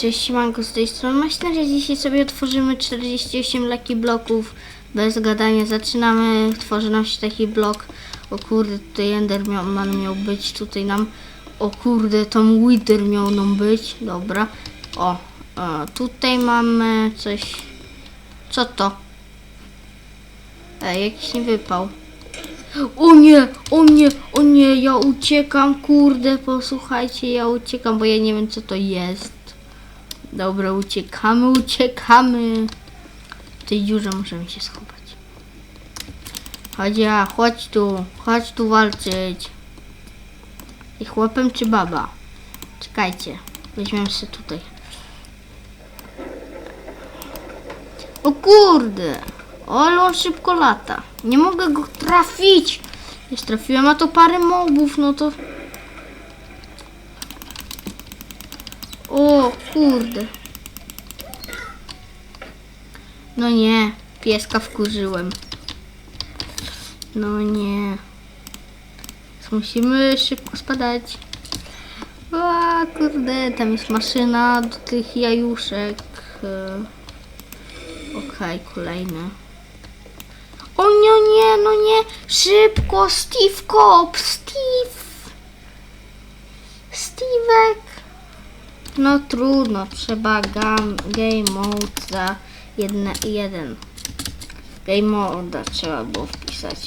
Cześć, siemanko, z tej strony Maśner. Dzisiaj sobie otworzymy 48 laki bloków. Bez gadania zaczynamy. Tworzy nam się taki blok. O kurde, tutaj Enderman miał być. Tutaj nam... O kurde, tam Wither miał nam być. Dobra. O, tutaj mamy coś... Co to? Ej, jakiś nie wypał. O nie, o nie, o nie, ja uciekam, kurde, posłuchajcie, ja uciekam, bo ja nie wiem co to jest. Dobra, uciekamy, uciekamy. W tej dziurze możemy się schować. Chodź ja, chodź tu, chodź tu walczyć. I chłopem czy baba? Czekajcie, weźmiemy się tutaj. O kurde! Ale on szybko lata. Nie mogę go trafić. Już trafiłem, a to parę mobów, no to... O kurde. No nie, pieska wkurzyłem. No nie. Musimy szybko spadać. A kurde, tam jest maszyna do tych jajuszek. E, Okej, kolejne. O nie, nie, no nie. Szybko, Steve Cop, Steve. Steve'ek. No trudno, trzeba gam, game mode za jedne, jeden. Game mode trzeba było wpisać.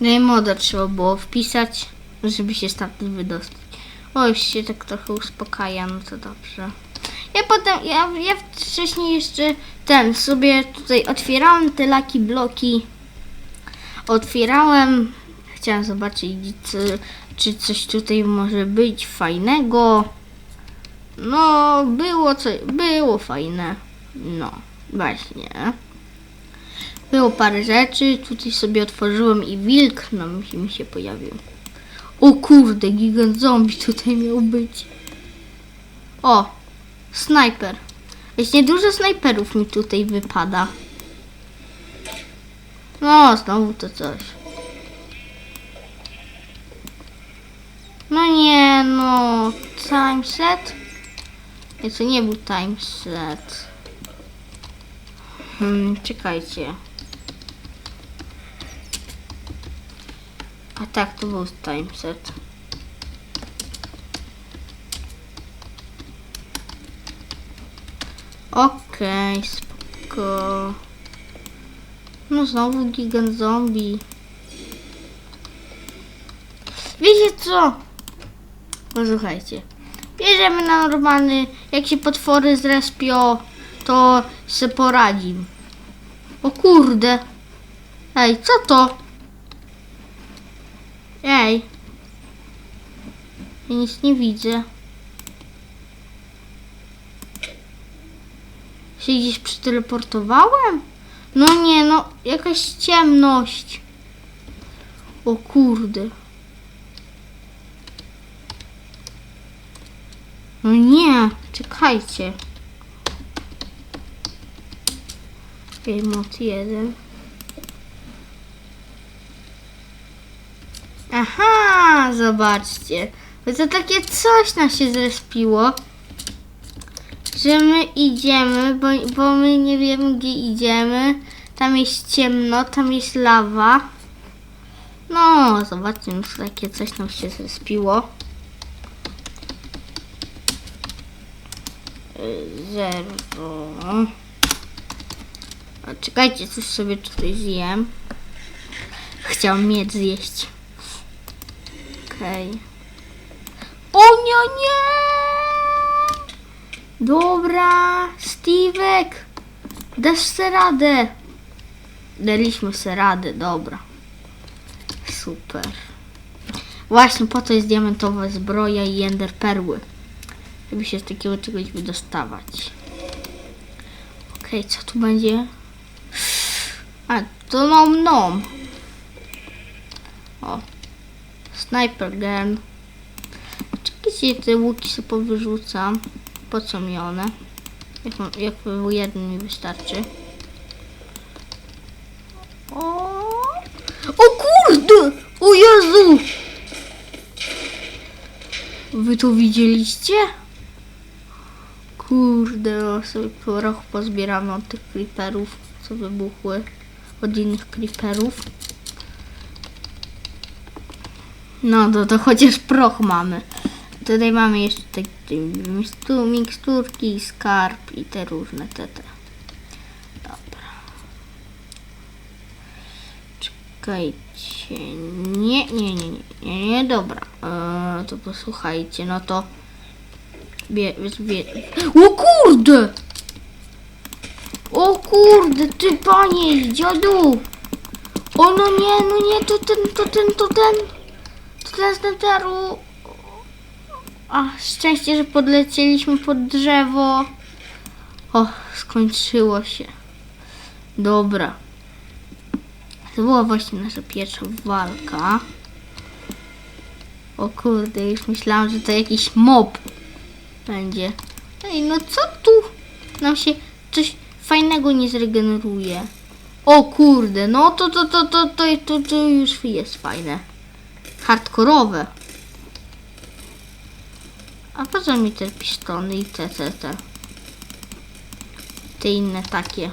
Game mode trzeba było wpisać, żeby się stamtąd wydostać. O, już się tak trochę uspokaja, no to dobrze. Ja potem, ja, ja wcześniej jeszcze ten, sobie tutaj otwierałem te laki bloki. Otwierałem, chciałem zobaczyć, czy, coś tutaj może być fajnego. No, było co, było fajne. No, właśnie. Było parę rzeczy, tutaj sobie otworzyłem i wilk mi się- mi się pojawił. O kurde, gigant zombie tutaj miał być. O, snajper. Właśnie dużo snajperów mi tutaj wypada. No, znowu to coś. No nie, no. Time set? Nie, to nie był time set. Hmm, czekajcie. A tak, to był time set. Okej, spoko. No znowu gigant zombie. Wiecie co? Posłuchajcie. Bierzemy na normalny, jak się potwory zrespią, to se poradzim. O kurde. Ej, co to? Ej. Ja nic nie widzę. Się gdzieś przeteleportowałem? No nie, no jakaś ciemność. O kurde. No nie, czekajcie. Mod 1. Aha, zobaczcie. To takie coś nam się zrespiło. Że my idziemy, bo, bo my nie wiemy gdzie idziemy. Tam jest ciemno, tam jest lawa. No, zobaczcie, takie coś nam się zrespiło. Y, Zero. A czekajcie, coś sobie tutaj zjem. Chciał mieć zjeść. Okej. O nie, nie! Dobra, Stevek! Dasz se radę. Daliśmy se radę, dobra. Super. Właśnie po to jest diamentowa zbroja i ender perły. Żeby się z takiego czegoś wydostawać. Okej, co tu będzie? A, to nom nom. O. Sniper gun. Czekajcie, te łuki sobie powyrzucam. Po co mi one? Jak, mam- jak jeden mi wystarczy. O, o Je, o Jezu! Wy to widzieliście? Kurde, no sobie po roch pozbieramy od tych creeperów, co wybuchły. Od innych creeperów. No to, to chociaż proch mamy. Tutaj mamy jeszcze te, te mikstu- miksturki, skarb i te różne te, te. Dobra. Czekajcie. Nie, nie, nie, nie, nie, dobra. Eee, to posłuchajcie, no to... Bie, bie, o kurde! O kurde, ty panie, dziadu! O no nie, no nie, to ten, to ten, to ten. To ten z. A, szczęście, że podlecieliśmy pod drzewo. O, skończyło się. Dobra. To była właśnie nasza pierwsza walka. O kurde, już myślałam, że to jakiś mob będzie. Ej, no co tu? Nam się coś fajnego nie zregeneruje. O kurde, no to to to to to, to, to już jest fajne. Hardkorowe. A po co mi te pistony i te, te, te? Te inne takie.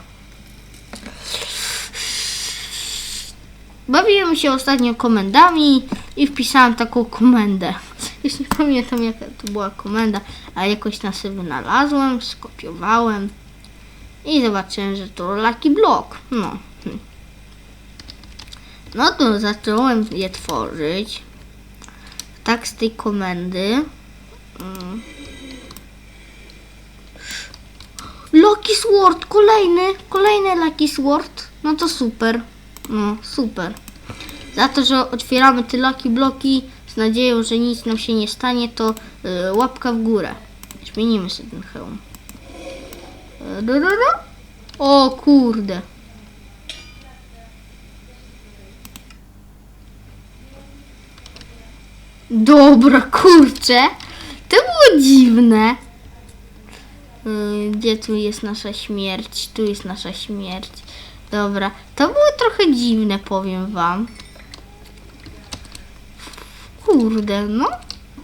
Bawiłem się ostatnio komendami i wpisałem taką komendę. Już nie pamiętam jaka to była komenda, ale jakoś na sobie wynalazłem, skopiowałem i zobaczyłem, że to Lucky Block. No. No to zacząłem je tworzyć. Tak z tej komendy. Mm. Lucky Sword, kolejny, kolejny Lucky Sword. No to super. No, super. Za to, że otwieramy te Lucky Bloki z nadzieją, że nic nam się nie stanie, to y, łapka w górę. Zmienimy sobie ten hełm. Du. O kurde. Dobra, kurczę. Dziwne. Yy, Gdzie tu jest nasza śmierć? Tu jest nasza śmierć. Dobra, to było trochę dziwne, powiem wam. Kurde, no.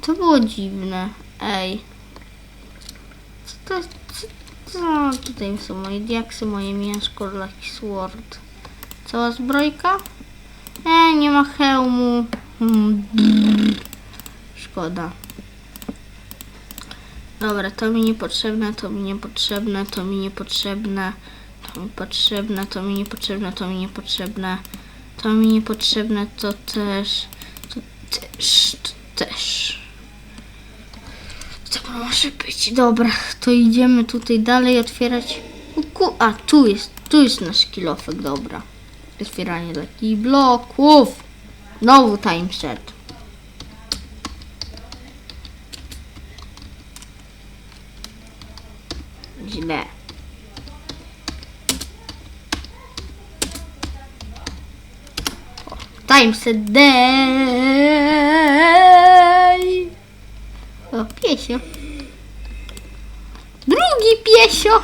To było dziwne. Ej. Co to? Co, co? Tutaj są moje diaksy, moje mięsko, Lucky Sword. Cała zbrojka? E, nie ma hełmu. Hmm. Szkoda. Dobra, to mi niepotrzebne, to mi niepotrzebne, to mi niepotrzebne, to mi potrzebne, to mi niepotrzebne, to mi niepotrzebne, to mi niepotrzebne, to też, to też, to też. To może być, dobra, to idziemy tutaj dalej otwierać. A, tu jest, tu jest nasz kilofek, dobra. Otwieranie takich bloków. Znowu time set. Źle. O, Time set day. O, piesio. Drugi piesio.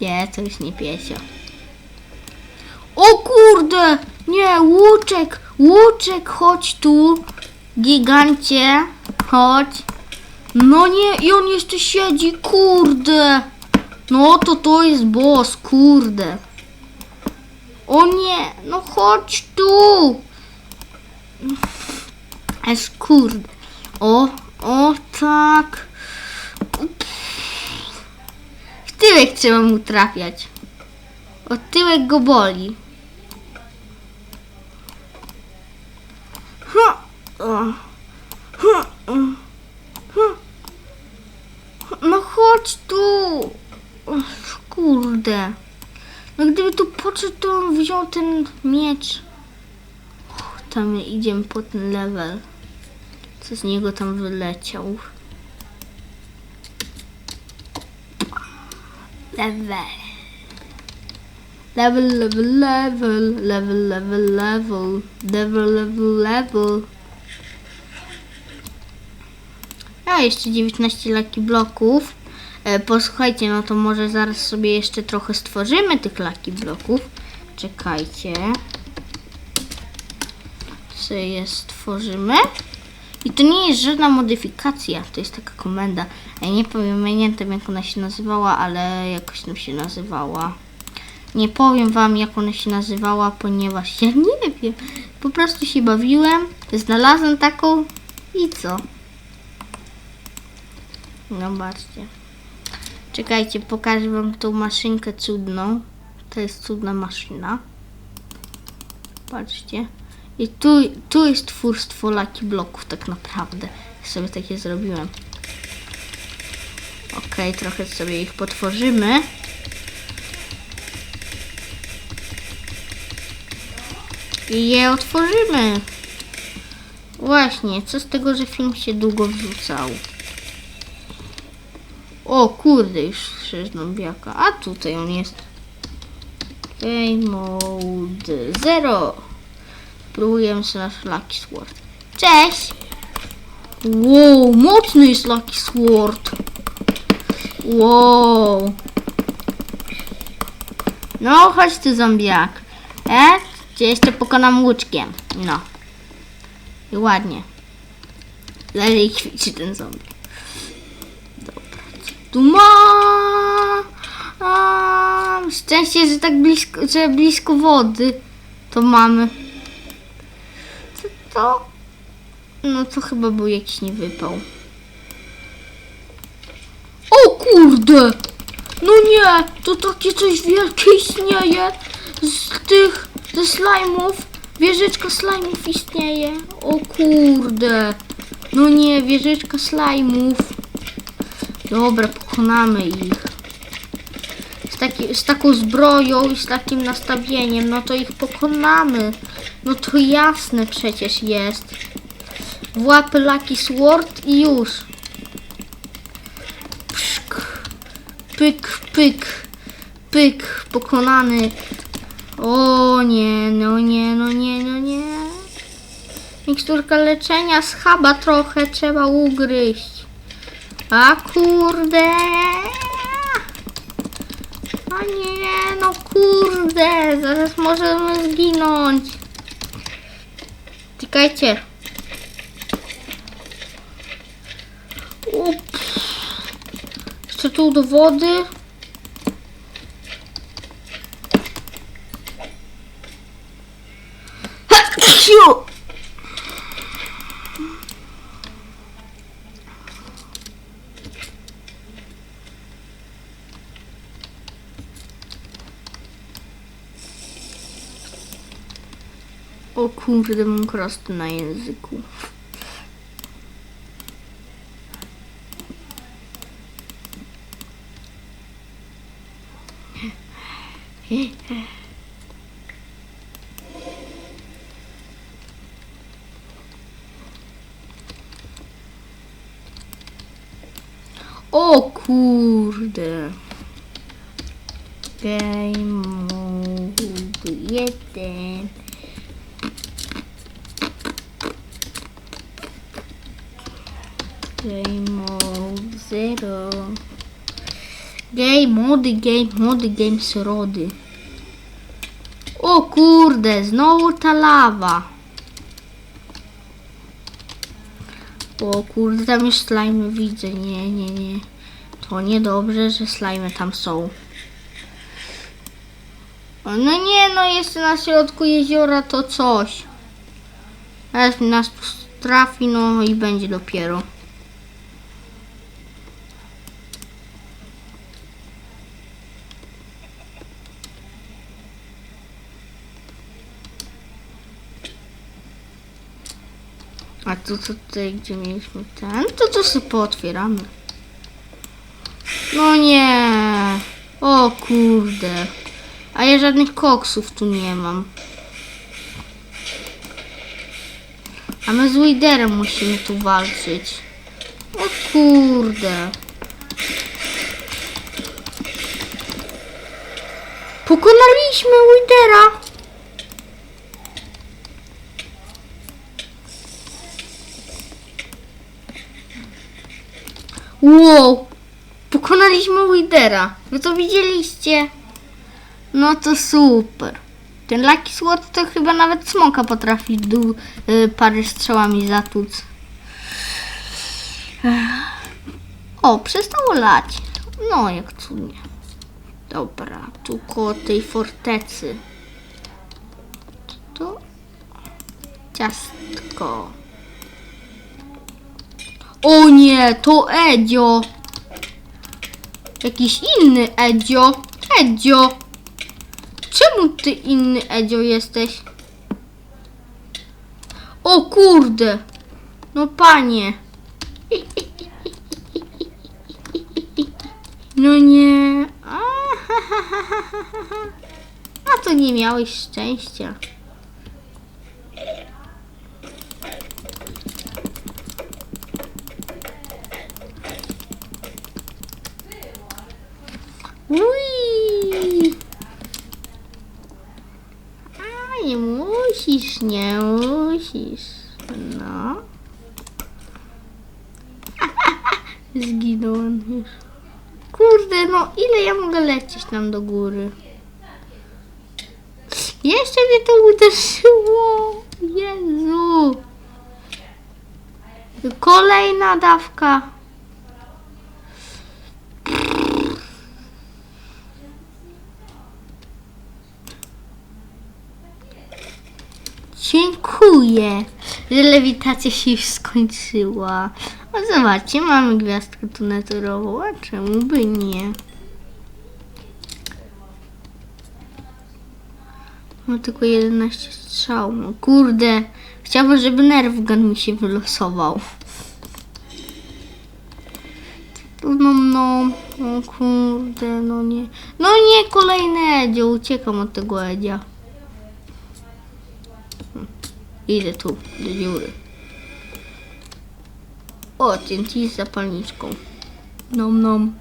Nie, to już nie piesio. O kurde! Nie, łuczek, łuczek, chodź tu. Gigancie, chodź. No nie, i on jeszcze siedzi, kurde. No to to jest boss, kurde. O nie, no chodź tu. Aż kurde. O, o tak. W tyłek trzeba mu trafiać. O tyłek go boli. Ha, o. Ha. No chodź tu. Och, Kurde. No gdyby tu podszedł, to on wziął ten miecz. Tam idziemy po ten level. Co z niego tam wyleciał. Level. Level, level, level, level, level, level, level, level, level. A jeszcze 19 laki bloków. E, posłuchajcie, no to może zaraz sobie jeszcze trochę stworzymy tych laki bloków. Czekajcie. sobie je stworzymy. I to nie jest żadna modyfikacja, to jest taka komenda. Ja nie pamiętam jak ona się nazywała, ale jakoś tam się nazywała. Nie powiem wam jak ona się nazywała, ponieważ ja nie wiem. Po prostu się bawiłem, znalazłem taką i co? Zobaczcie. Czekajcie, pokażę wam tą maszynkę cudną. To jest cudna maszyna. Patrzcie. I tu, tu jest twórstwo laki bloków tak naprawdę. Sobie takie zrobiłem. Okej, trochę sobie ich potworzymy. I je otworzymy. Właśnie, co z tego, że film się długo wrzucał? O kurde, już zombiaka. A tutaj on jest. Game mode 0. Próbujemy sobie nasz Lucky Sword. Cześć! Wow, mocny jest Lucky Sword. Wow. No, chodź ty zombiak. E? Cię jeszcze pokonam łuczkiem. No. I ładnie. Dalej ćwiczy ten zombie. Tu ma. A, szczęście, że tak blisko, że blisko wody to mamy. Co to? No to chyba był jakiś niewypał. O kurde! No nie! To takie coś wielkie istnieje! Z tych, ze slajmów. Wieżyczka slajmów istnieje. O kurde! No nie, wieżyczka slajmów. Dobra, pokonamy ich. Z, taki, z taką zbroją i z takim nastawieniem, no to ich pokonamy. No to jasne przecież jest. W łapy Lucky Sword i już. Pszk. Pyk, pyk, pyk, pokonany. O nie, no nie, no nie, no nie. Miksturka leczenia schaba trochę, trzeba ugryźć. A kurde. A nie, no kurde, zaraz możemy zginąć. Czekajcie. Up. Jeszcze tu do wody. Ha, siu. O kurde, mam krosty na języku. O kurde. Game mode jeden. Game mode zero. Game mody, game mody, game rody. O kurde, znowu ta lawa. O kurde, tam już slimy widzę. Nie, nie, nie. To niedobrze, że slimy tam są. No nie, no jeszcze na środku jeziora to coś. Teraz nas trafi, no i będzie dopiero. A tu co tutaj, gdzie mieliśmy ten, to to sobie pootwieramy. No nie. O kurde. A ja żadnych koksów tu nie mam. A my z Widerem musimy tu walczyć. O kurde. Pokonaliśmy Widera. Wow! Pokonaliśmy Widera. Wy to widzieliście? No to super. Ten Lucky Sword to chyba nawet smoka potrafi y, parę strzałami zatłuc. Ech. O, przestało lać. No, jak cudnie. Dobra, tu koło tej fortecy. To ciastko. O nie, to Edzio. Jakiś inny Edzio. Edzio. Czemu ty inny Edzio jesteś? O kurde. No panie. No nie. A to nie miałeś szczęścia. Ui. A nie musisz, nie musisz. No. Zginąłem już. Kurde, no ile ja mogę lecieć tam do góry? Jeszcze mnie to uderzyło. Jezu. Kolejna dawka. Dziękuję, że lewitacja się już skończyła. No zobaczcie, mamy gwiazdkę tuneturową, a czemu by nie? Mam tylko 11 strzał. No kurde, chciałbym, żeby nerw gun mi się wylosował. No, no, no kurde, no nie. No nie, kolejny Edzio, uciekam od tego Edzia. Idę tu, do dziury. O, TNT z zapalniczką. Nom nom.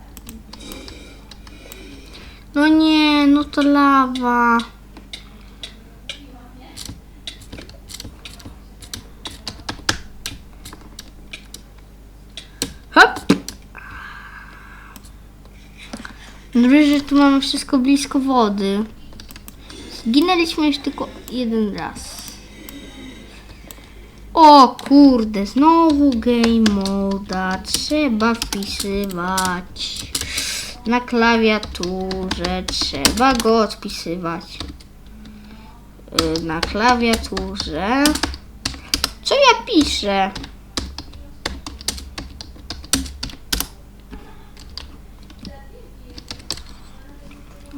No nie, no to lawa. Hop. Dobrze, że tu mamy wszystko blisko wody. Zginęliśmy już tylko jeden raz. O kurde, znowu game moda. Trzeba wpisywać na klawiaturze. Trzeba go odpisywać Y, na klawiaturze. Co ja piszę?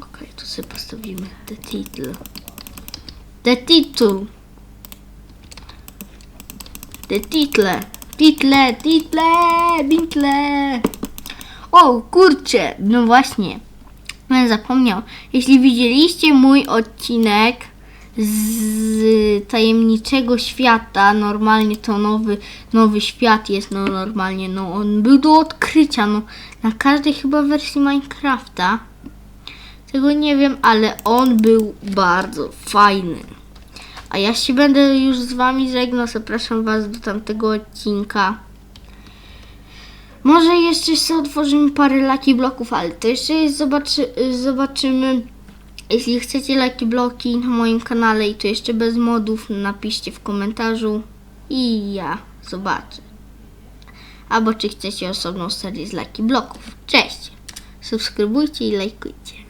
Okej, tu sobie postawimy the title. The title. Title, title, title, bitle. O, kurczę, no właśnie. Zapomniał. Jeśli widzieliście mój odcinek z tajemniczego świata, normalnie to nowy, nowy świat jest, no normalnie, no on był do odkrycia, no na każdej chyba wersji Minecrafta. Tego nie wiem, ale on był bardzo fajny. A ja się będę już z wami żegnał. Zapraszam was do tamtego odcinka. Może jeszcze sobie otworzymy parę laki bloków, ale to jeszcze jest zobaczy, zobaczymy. Jeśli chcecie laki bloki na moim kanale i to jeszcze bez modów, napiszcie w komentarzu i ja zobaczę. Albo czy chcecie osobną serię z laki bloków. Cześć! Subskrybujcie i lajkujcie.